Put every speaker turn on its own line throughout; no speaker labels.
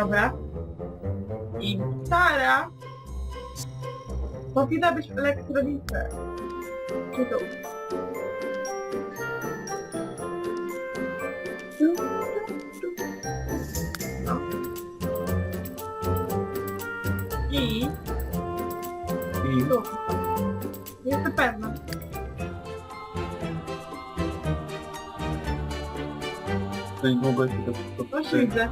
Dobra. I stara powinna być w elektronice. Czy. No. I
I
tu. Jestem pewna.
długo się to to przy-
widzę.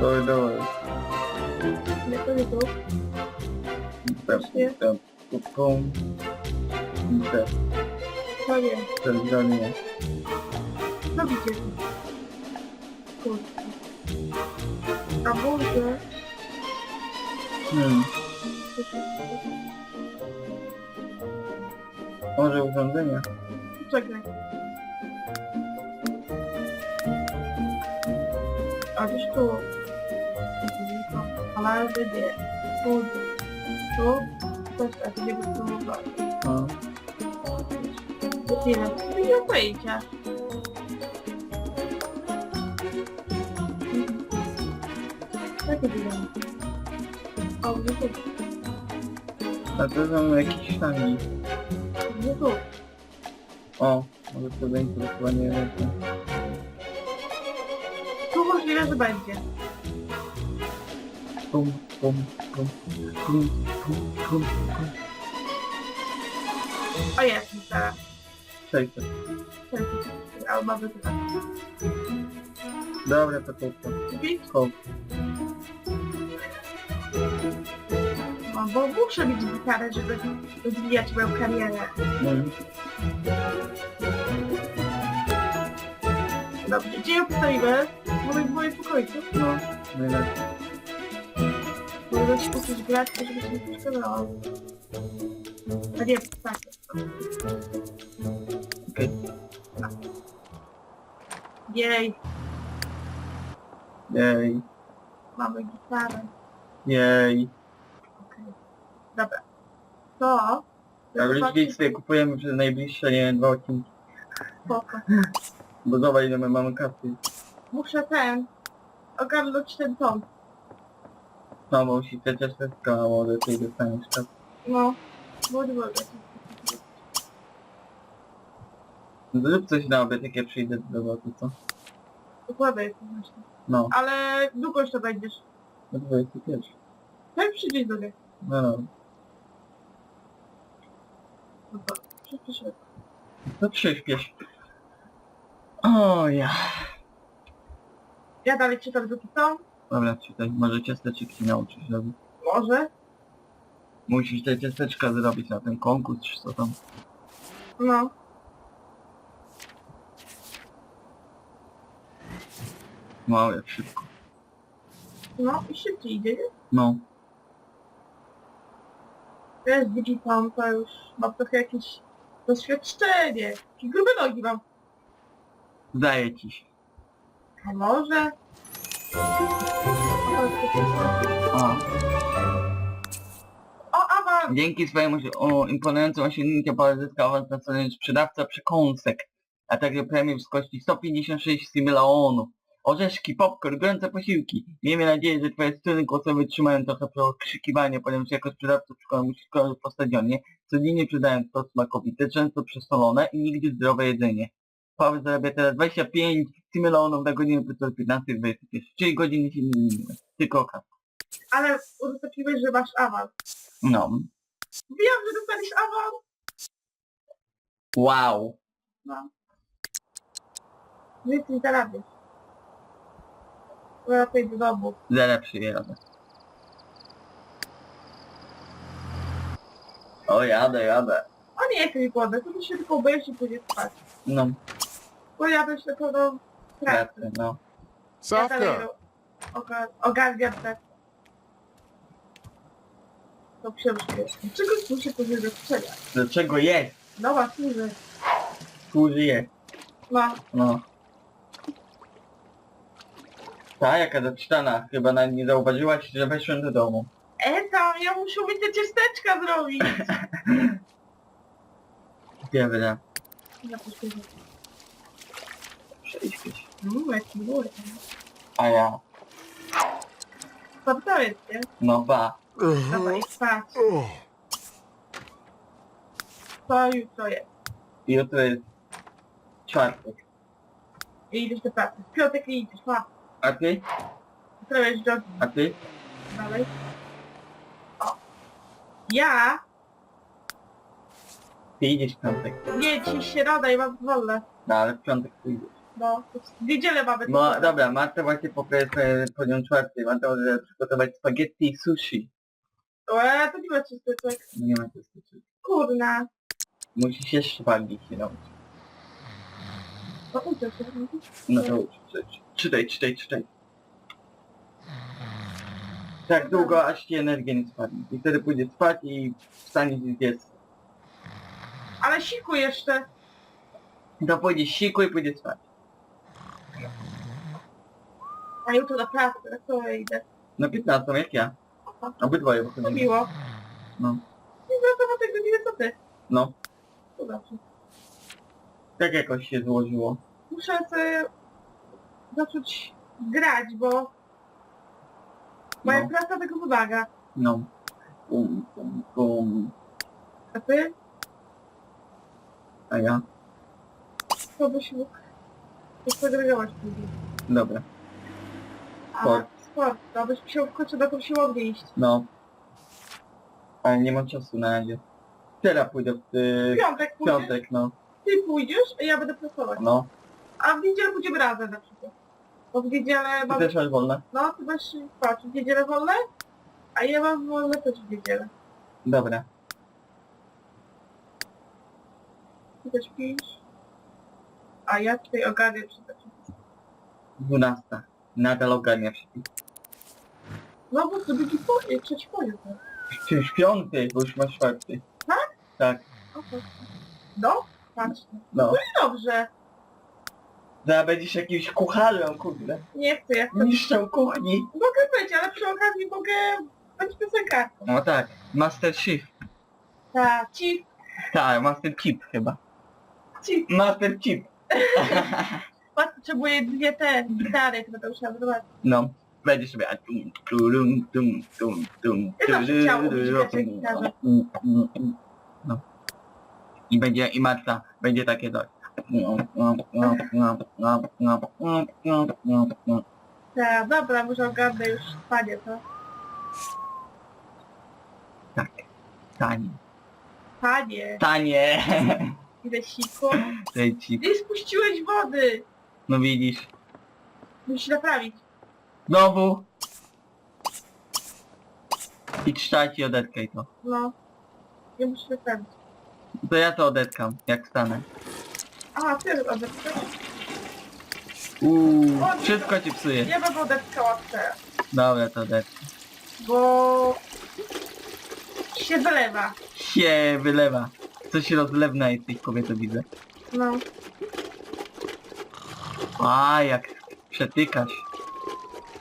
Dawaj, dawaj. Nie, to nie tu.
Tam, tam, tu, tu. I te,
To nie.
te zdanie.
Co widzisz? Kurczę. A może...
Hmm. Może urządzenie?
Czekaj. A gdzieś tu. Ale będzie. Tu. Tu. Też tak, nie wiem co mówię.
No.
To tyle. No i nie wyjdzie. Tak wygląda. O, tu.
A to są jakieś sztangi.
Nie tu.
O, może to będzie to chyba nie wiem.
Tu możliwe, że będzie.
Pum, pum, pum, pum, pum, pum, pum.
O jest teraz. Ma wytypać.
Dobra, to.
Kupić?
Hop.
No, bo muszę mieć gitarę, żeby rozwijać moją karierę.
Mm.
Dobrze, gdzie ją postawimy? Może w moim pokoju.
No, najlepiej.
Może się coś grać, to żeby się nie przeszkadzało. A nie, tak.
Okej.
Jej,
Jej,
mamy gitarę.
jej.
Dobra. To...
A już sobie kupujemy przez najbliższe, nie wiem, dwa odcinki.
Spoko.
Bo zobacz ile my mamy kasy.
Muszę ten... Ogarnąć ten tom.
No, bo musi te ciasteczka, a może ty dostaniesz czas.
No. Bądź wolny.
Zrób coś na obiad, jak ja przyjdę do roboty, co?
Dokładnie jest to właśnie.
No,
Ale długo jeszcze będziesz.
no 21.
Jak przyjdziesz do mnie?
No, no.
No to, wszyscy się...
To przyśpiesz. O ja.
Ja dalej czytam do tom?
Dobra, czytaj. Może ciasteczek ci nauczysz robić.
Może.
Musisz te ciasteczka zrobić na ten konkurs, czy co tam.
No.
Wow, jak szybko.
No i szybciej idzie, nie?
No.
Wiesz, Digitom to już mam trochę jakieś doświadczenie. Takie grube nogi mam.
Zdaje ci się.
A może?
O.
O, awans!
Dzięki swojemu imponującym osiągnięciu zyskał awans na stanowisko sprzedawca przekąsek, a także premię w wysokości 156 milionów. Orzeszki, popcorn, gorące posiłki. Miejmy nadzieję, że twoje strony głosowe wytrzymają trochę przekrzykiwania, ponieważ jako sprzedawca musisz kończyć po stadionie, codziennie sprzedając to smakowite, często przesolone i nigdy zdrowe jedzenie. Paweł zarabia teraz 25 milionów na godzinę po 15 21, czyli godziny się nie zmieniły. Tylko okaz.
Ale udostępniłeś, że masz awans.
No.
Wiem, że dostaniesz awans!
Wow.
No. Więcej zarabiasz. Wracaj do domu.
Zaraz przyjadę. O, jadę, jadę.
O nie, jak mi głodny, to ty się tylko obejrzysz i pójdziesz spać.
No,
Bo ja bym się pełną pracę.
pracę, no.
Ja dalej
Sawka!
ro- oga- ogarniam te... To książkę. Czego tu się powinno sprzedać?
Do czego jest?
No właśnie, że...
Służy jest.
No,
No. Ta, jaka doczytana. Chyba na nie zauważyłaś, że weszłem do domu.
e tam, ja muszę mi te ciasteczka zrobić.
Dobra.
Zapuszczę.
Przejdź.
No, jaki mur.
A ja.
Jest, nie?
No ba.
Dawaj, spać. Co jutro jest?
Jutro jest czwartek.
I idziesz do pracy. W piątek nie idziesz, ma.
A ty?
Zrobisz do
A ty?
dalej. O. Ja?
Ty idziesz w piątek.
Nie, dzisiaj środa i mam wolne.
No ale w piątek pójdziesz.
No, to w niedzielę mamy.
No dobra, Marta właśnie poprawię po nią czwartej. Marta może przygotować spaghetti i sushi.
Łe, to nie ma czystyczek.
Nie ma co sushi.
Kurna.
Musisz jeszcze bardziej się nauczyć.
No uczę się.
No to czytaj, czytaj, czytaj, czytaj. Tak długo, aż ci energia nie spadnie. I wtedy pójdzie spać i wstanie z dziecka.
Ale siku jeszcze.
To pójdzie siku i pójdzie spać.
A jutro na pracę, na co idę.
Na 15, jak ja. Obydwoje
To
wychodzimy.
miło.
No.
Nie wracam o tej godziny co ty.
No,
To dobrze.
tak jakoś się złożyło.
Muszę sobie zacząć grać, bo moja
No,
praca tego wymaga.
no. Bum, bum, bum.
A ty?
A ja?
To byś mógł posegragować później.
Dobra.
A
Sport.
sport. To byś musiał w końcu na tą siłownię iść.
No. Ale nie mam czasu na razie. Teraz pójdę w,
W
y,
piątek
w
pójdziesz,
piątek, no.
ty pójdziesz, a ja będę pracować.
No.
A w niedzielę pójdziemy razem na przykład. Bo w niedzielę
Ty
mam...
też masz wolne?
No, ty masz, patrz, w niedzielę wolne, a ja mam wolne też w niedzielę.
Dobra.
Ty też pisz. A ja tutaj ogarniam się tak.
12. Nadal ogarnia się.
No bo to drugi po, nie, trzeci poniósł.
Już piąty, bo już masz czwarty.
Tak?
Tak.
No, patrz.
No.
I dobrze.
Zaraz będziesz jakimś kucharzem, kurde.
Nie chcę, ja chcę...
Mistrzem kuchni.
Mogę być, ale przy okazji mogę być piosenkarką.
No tak. Master Chief.
Tak, ci,
Tak, Master Chip chyba.
ci.
Master Chip.
Potrzebuję dwie te gitary, to będę musiała wydawać.
No. Będziesz sobie... a tum, turum, tum, tum, tum,
Ja zawsze chciałam umieć grać na
tum,
gitarze.
tum, tum, tum. No. I będzie, i Marta będzie takie coś.
Tak, dobra, może ogarnę już spanie, to.
Tak. Tanie.
Panie,
Tanie.
ile siku.
Tej ci.
Nie spuściłeś wody.
No widzisz.
Musisz naprawić.
Znowu. I trzymajcie odetkaj to.
No. Nie musisz naprawić.
To ja to odetkam, jak wstanę.
A, ty odetkać?
Uuu,
O, nie.
wszystko ci psuje.
Ja bym odetkała teraz,
Dobra, to odetkam.
bo się wylewa.
się wylewa. Coś rozlewna jest tej kobiety widzę.
No.
A jak przetykasz.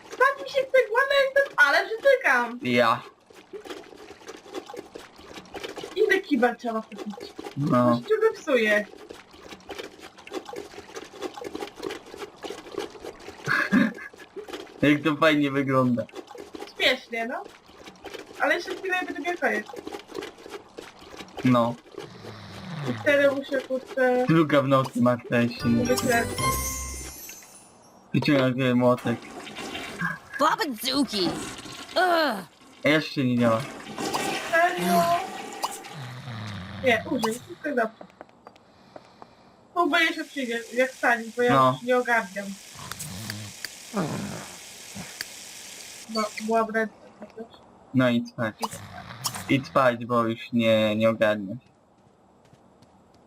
Tak mi się chce głowę, ale przytykam.
Ja.
Inny kibel trzeba kupić.
No.
Coś cię psuje.
Jak to fajnie wygląda.
Śmiesznie, no. Ale jeszcze chwilę będzie miał koniec.
No.
I wtedy muszę kurczę
Druga w nocy Marta jeszcze nie. Wyciąga młotek.
Babazuki! Ugh!
Jeszcze nie działa.
Serio? Nie, użyj, wszystko jest dobrze. Próbuję jeszcze przyjdzie, jak stanie, bo ja
No.
już nie ogarniam. Bo byłam ręce przecież.
No i spać. I spać, bo już nie, nie ogarniasz.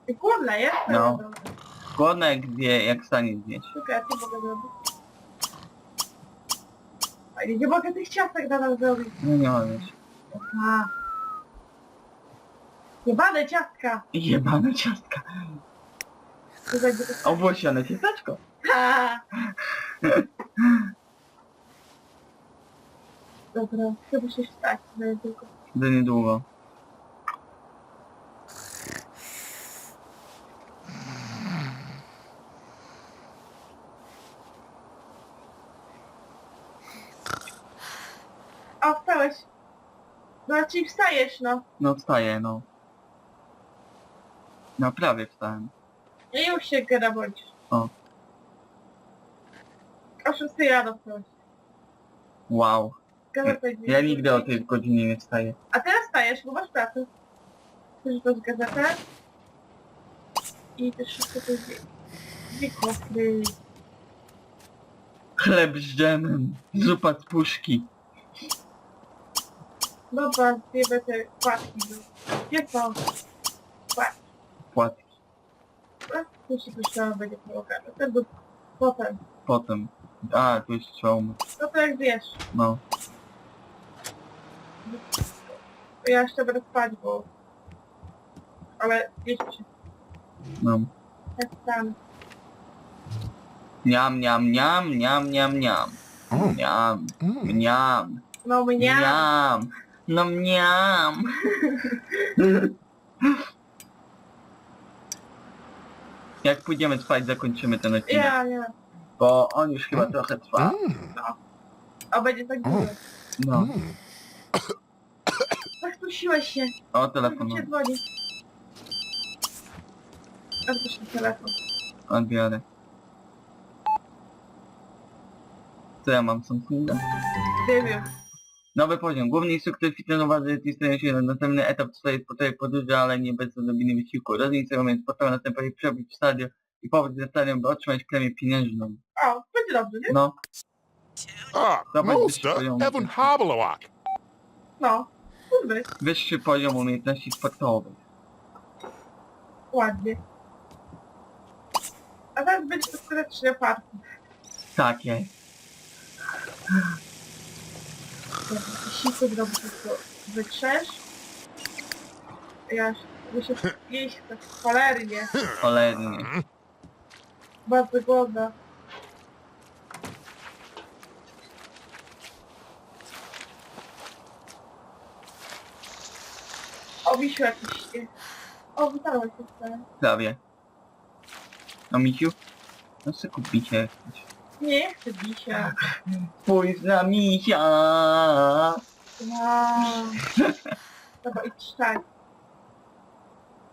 I głodna jest?
No. Jak wie, jak stanie zjeść.
Czekaj, ja co mogę zrobić? A nie, mogę tych ciastek nadal zrobić.
No nie możesz.
A. Jebane ciastka!
Jebane ciastka.
To będzie to...
Ciasteczko.
A. Dobra, chyba się wstać na tylko.
To niedługo.
A, wstałeś. No, czyli wstajesz, no.
No wstaję, no. No prawie wstałem.
I już się gada bądź.
O.
O 6 rano wstałeś.
Wow.
Gazeta jest
Ja nigdy o tej godzinie nie wstaję.
A teraz stajesz, bo masz pracę. Chcesz z gazetę. I też wszystko to jest... Dwie kofry.
Chleb z dżemem. Zupa z puszki.
Dobra, zjebę te płatki. no. Gdzie są? Płatki.
Płatki.
Tu się myślałam, będzie pomagane. Tego potem.
Potem. A, tu jest ciąg.
No to jak wiesz.
No.
Ja jeszcze będę spać, bo... Ale jeszcze
No.
tak tam.
Niam, niam, niam, niam, niam, niam.
Mm.
Niam,
Mm.
niam,
No mnie.
niam. No niam. Jak pójdziemy spać, zakończymy ten odcinek.
Ja, ja.
Bo on już chyba trochę trwa.
Mm.
A będzie tak dużo.
No.
Mm.
Zaktusiłeś się.
O,
Telefon. się dzwoni. Odbierz ten telefon.
Odbiorę. Co ja mam Samsunga?
Nie wiem.
Nowy poziom. Główny instruktor fitnessowy stanie się na następny etap swojej sportowej podróży, ale nie bez odrobiny wysiłku. Rozliczamy sportowe następnie przebyć w stadion i powrót na stadion, by otrzymać premię pieniężną.
O, będzie dobrze, nie?
No,
Mosta,
wyświetlony.
Evan Habalawak.
No. Kurde,
wyższy poziom umiejętności sportowych.
ładnie. A teraz będzie to serdeczne parku.
Tak jest.
Siku zrobię tylko wytrzesz. Ja się jeść tak cholernie.
Cholernie.
Bardzo głodna. O, misiu jakiś. nie? O, wytarłeś się wcale.
Prawie. No misiu? No co kupicie jakieś?
Nie chcę misia.
Spójrz na misia!
Wow. Dobra, idź tak.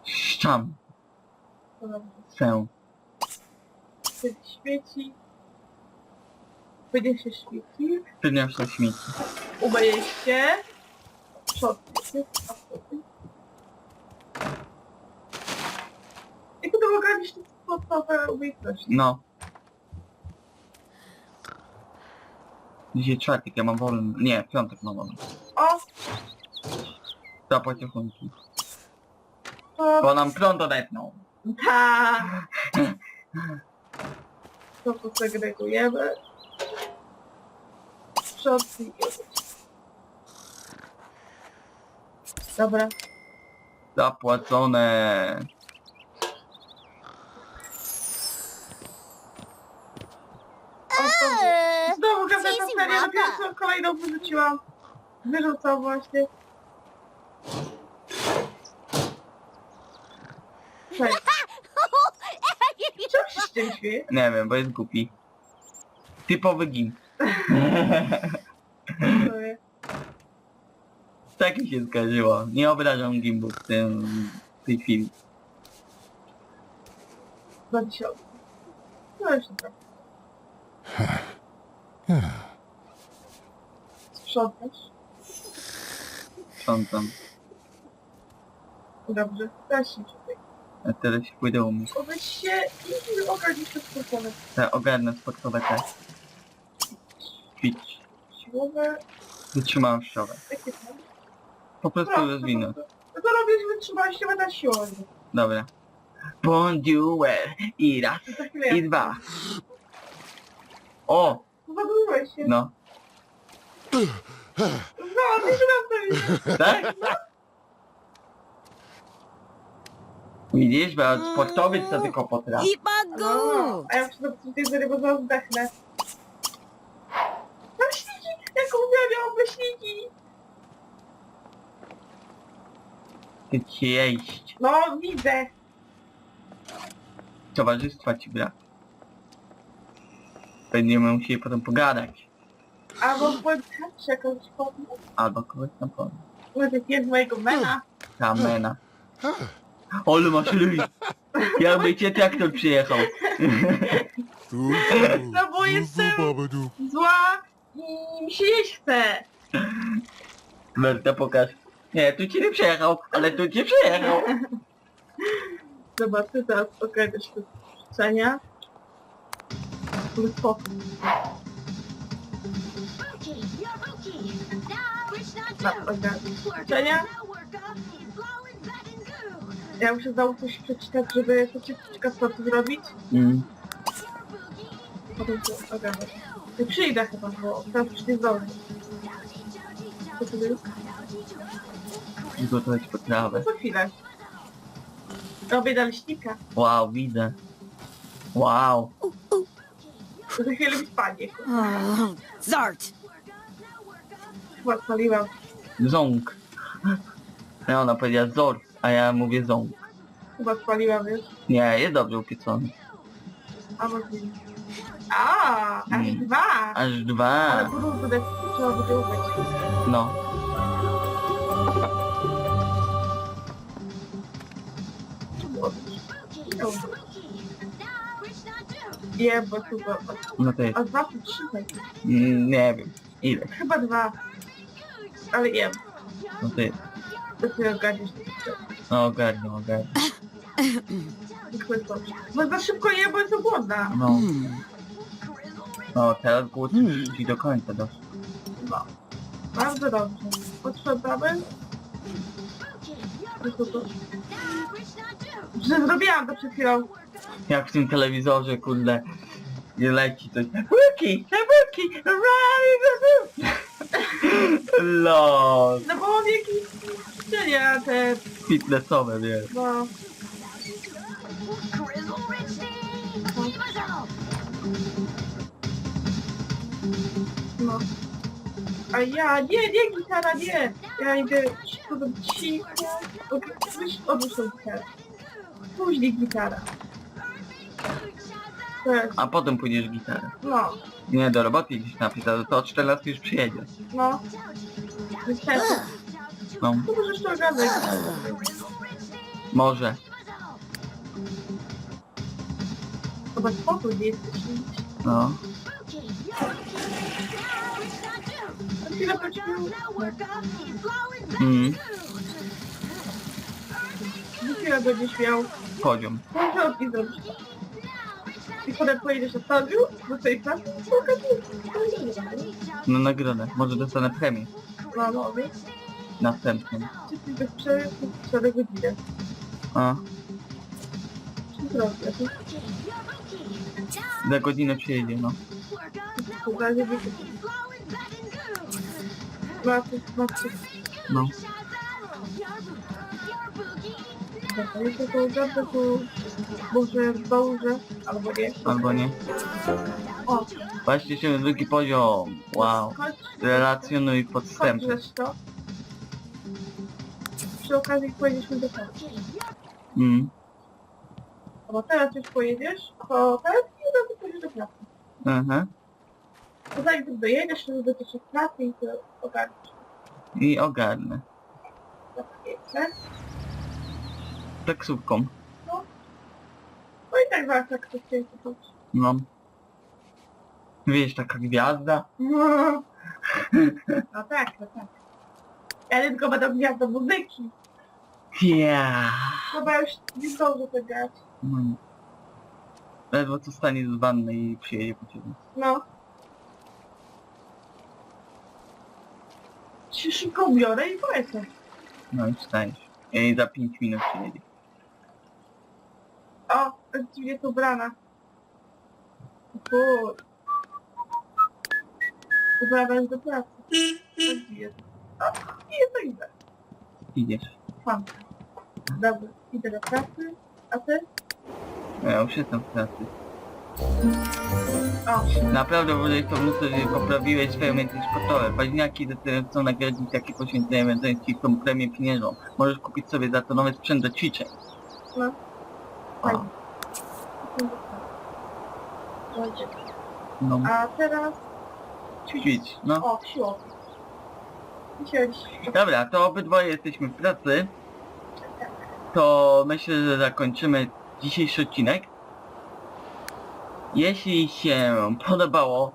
Szczam.
To dobrze.
Sę.
Się świeci. Będzie się świeci.
Przyniosę śmieci.
Umyjesz się. Sprzątnie się. a potem- I te podstawowe umiejętności.
No. Dzisiaj czwartek, ja mam wolny. Nie, piątek mam wolny.
O,
Zapłacę chunki.
to
Bo nam prąd odetną.
Tak. To posegregujemy. Sprzątnij i umyć. Dobra.
Zapłacone.
Wyrzucam właśnie. Cześć. Czemu się z tym śmieje?
Nie wiem, bo jest głupi. Typowy gim.
Sorry.
tak mi się zdarzyło. Nie obrażam gimbów w, tym, w tej chwili.
Dwa tysiące. No jeszcze trochę. Sprzątasz?
Sprzątam.
Dobrze. Teraz się tutaj.
A teraz się pójdę umyć.
Umyć się i ogarnić to sportowe.
Te ogarnę sportowe te. Ćwicz.
Siłowe.
Wytrzymałościowe.
Jakie są?
Po prostu
proste. No to robisz wytrzymałość, będę siłą.
Dobra. Bonjour. I raz,
To za chwilę.
i dwa. O!
Zabawiłeś się.
No.
No, to
Tak? Widzisz, bo sportowiec to tylko potrafi.
Ipagu!
A ja muszę zobaczyć tej zery, bo zaraz zdechnę. Myśliki! Jak uwielbiam myśliki!
Ty ci jeść.
No, widzę.
Towarzystwa ci brak. Będziemy musieli potem pogadać.
Albo podjechać jakąś podmę.
Albo kogoś tam powiem.
Może jest mojego mena.
Kamena. Ole masz ryj. Jakby cię traktor przyjechał.
No bo jestem zła i mi się jeść chce.
Werta pokaż. Nie, tu ci nie przejechał, ale tu ci przejechał.
Zobacz, ty teraz ogarniasz te życzenia. Ale spoko. No, życzenia. Ja muszę znowu coś przeczytać, żeby ciepłyczka sportu zrobić.
Mm.
Potem to ogarnę. Ja przyjdę chyba, bo teraz już nie zdążę. Co to jest?
Przygotować potrawę.
Za chwilę. Robię naleśnika.
Wow, widzę. Wow.
To za chwilę mi spadnie.
Oh, Zart!
Chyba spaliłam.
Ząg. No, ona powiedziała zor, a ja mówię ząg.
Chyba spaliłam, wiesz?
Nie, jest dobrze upieczony.
A może nie. A, aż
Mm.
dwa.
Aż
Ale
dwa.
budu będę trzeba będzie umyć.
No.
Nie, bo bo...
No to jest.
A dwa czy trzy?
Mm, nie wiem. Ile?
Chyba dwa. Ale jem.
No jest.
To sobie ogarniesz.
No
jest dobrze. Bo za szybko jem, bo jestem głodna.
No. No, teraz głód już ci do końca doszło.
No. Bardzo dobrze. To. Że zrobiłam to przed chwilą.
Jak w tym telewizorze, kurde, nie leci coś. Łuki! Łuki! Lol.
No bo mam jakieś ćwiczenia te,
Fitnessowe, wiesz.
no... No. A ja, nie, nie, gitara, nie! Ja idę szybko do cicho. Odłóż tą gitarę. Później gitara. Jest,
A potem pójdziesz gitarę.
no,
Nie, do roboty idziesz napisać, to od 14 już przyjedzie.
no. Niestety.
No,
To możesz to ogarnąć.
może.
Chyba spokój, nie jesteś.
No.
Chwilę poćmił.
Mm,
Na chwilę będziesz miał
poziom.
porządki zrobić. I potem pojedziesz na stadion, do tej pokażesz.
No nagrodę. Może dostanę premię.
No, no,
Następną.
czy ty bez przerwy co do godziny.
A,
Co zrobię?
za godzinę przyjedzie, no.
To za nie wyjdzie. Macie, macie.
No.
Dobra, jeśli to ogarnę, to może zdążę, albo nie.
Albo nie.
O,
Właśnie się drugi poziom. Wow.
chodź,
Relacjonuj
chodź
podstępy.
zresztą. Przy okazji pojedziemy do pracy.
Mm.
Bo teraz już pojedziesz, to teraz i od razu pojedziesz do pracy.
Aha.
To zanim dojedziesz, to w pracy i to ogarniesz.
I ogarnę.
Zapięcie.
Taksówką.
No i tak jak to się kupić.
No. Wiesz, taka gwiazda.
No. no tak, no tak. Ja tylko będę gwiazdą muzyki.
Ja.
Chyba już nie zdążę tego grać.
No. Ledwo co stanie z wanny i przyjedzie po ciebie.
No. Się szybko biorę i polecę.
No i wstajesz. I za 5 minut przyjedzie.
O, dziwnie jest ubrana. Kur. Ubrana jest do pracy. Dziwnie. O, nie jest to idę.
Idziesz.
Fan. Dobra, idę do pracy. A ty?
No Ja już jestem w pracy.
O,
Naprawdę włożyłeś to mnóstwo, że poprawiłeś swoje umiejętności sportowe. Paźniaki decydują chcą nagrodzić takie poświęcenie, więc ci tą premię pieniężną. Możesz kupić sobie za to nowy sprzęt do ćwiczeń.
no. Fajnie.
No.
A teraz
ćwiczyć, no.
O. Dzisiaj
Dobra, to obydwoje jesteśmy w pracy. To myślę, że zakończymy dzisiejszy odcinek. Jeśli się podobało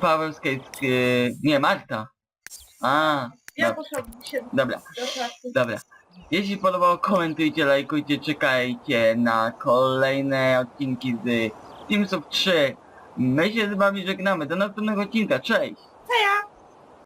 Power Skate, yy, nie Marta. A,
Ja
no,
poszłam się
dobra,
do pracy.
dobra. Jeśli podobało, komentujcie, lajkujcie, czekajcie na kolejne odcinki z Teamsów 3. My się z wami żegnamy. Do następnego odcinka. Cześć!
Heja!